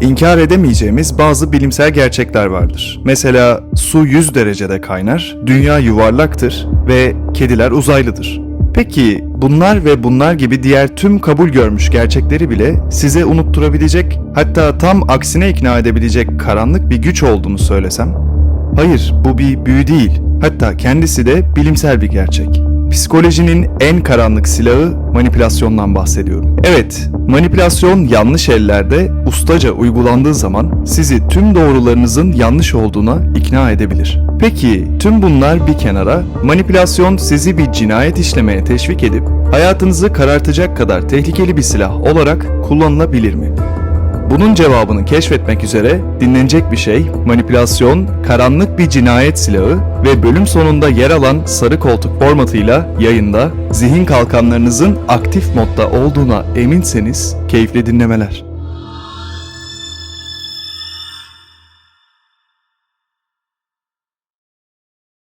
İnkar edemeyeceğimiz bazı bilimsel gerçekler vardır. Mesela su 100 derecede kaynar, dünya yuvarlaktır ve kediler uzaylıdır. Peki bunlar ve bunlar gibi diğer tüm kabul görmüş gerçekleri bile size unutturabilecek, hatta tam aksine ikna edebilecek karanlık bir güç olduğunu söylesem? Hayır, bu bir büyü değil. Hatta kendisi de bilimsel bir gerçek. Psikolojinin en karanlık silahı manipülasyondan bahsediyorum. Evet, manipülasyon yanlış ellerde ustaca uygulandığı zaman sizi tüm doğrularınızın yanlış olduğuna ikna edebilir. Peki tüm bunlar bir kenara, manipülasyon sizi bir cinayet işlemeye teşvik edip hayatınızı karartacak kadar tehlikeli bir silah olarak kullanılabilir mi? Bunun cevabını keşfetmek üzere dinlenecek bir şey, manipülasyon, karanlık bir cinayet silahı ve bölüm sonunda yer alan sarı koltuk formatıyla yayında zihin kalkanlarınızın aktif modda olduğuna eminseniz keyifli dinlemeler.